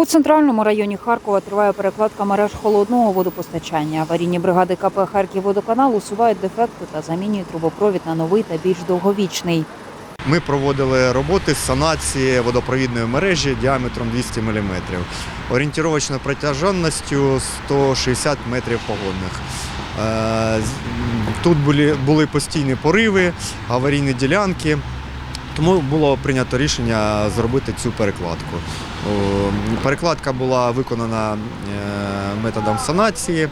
У центральному районі Харкова триває перекладка мереж холодного водопостачання. Аварійні бригади КП «Харківводоканал» усувають дефекти та замінюють трубопровід на новий та більш довговічний. Ми проводили роботи з санації водопровідної мережі діаметром 200 мм, орієнтировочною протяженністю 160 метрів погодних. Е, Тут були постійні пориви, аварійні ділянки, тому було прийнято рішення зробити цю перекладку. Перекладка була виконана е, методом санації.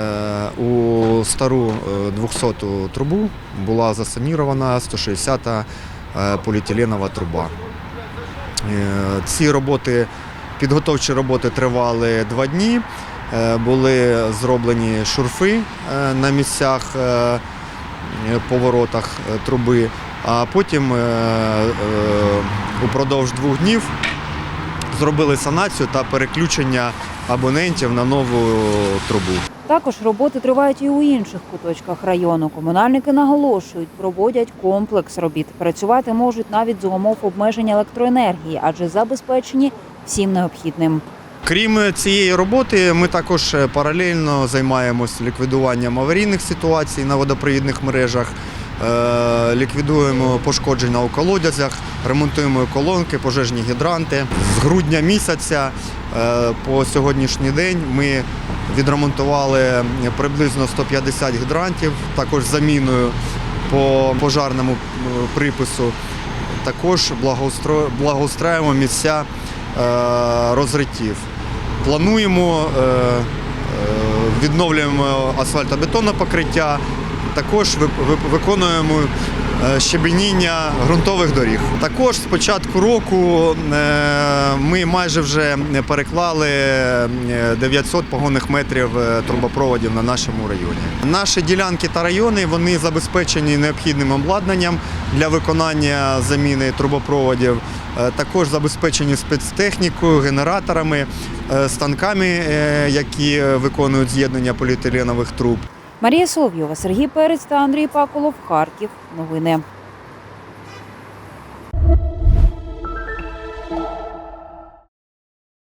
Е, У стару е, 200 трубу була засанірована 160 е, поліетиленова труба. Е, Ці роботи, підготовчі роботи тривали два дні. Е, Були зроблені шурфи е, на місцях е, е, поворотах е, труби, а потім е, е, упродовж двох днів зробили санацію та переключення абонентів на нову трубу. Також роботи тривають і у інших куточках району. Комунальники наголошують, проводять комплекс робіт. Працювати можуть навіть з умов обмеження електроенергії, адже забезпечені всім необхідним. Крім цієї роботи, ми також е, паралельно займаємося ліквідуванням аварійних ситуацій на водопровідних мережах, ліквідуємо пошкодження у колодязях, ремонтуємо колонки, пожежні гідранти. З грудня місяця е, по сьогоднішній день ми відремонтували приблизно 150 гідрантів, також заміною по пожарному е, припису. Також благоустраємо місця е, розриттів. Плануємо, е, е, відновлюємо асфальтобетонне покриття, також ви- ви- виконуємо е, щебеніння ґрунтових доріг. Також з початку року е, ми майже вже переклали е, 900 погонних метрів е, трубопроводів на нашому районі. Наші ділянки та райони вони забезпечені необхідним обладнанням для виконання заміни трубопроводів. Е, Також забезпечені спецтехнікою, генераторами, е, станками, е, які е, виконують з'єднання поліетиленових труб. Марія Соловйова, Сергій Перець та Андрій Паколов. Харків. Новини.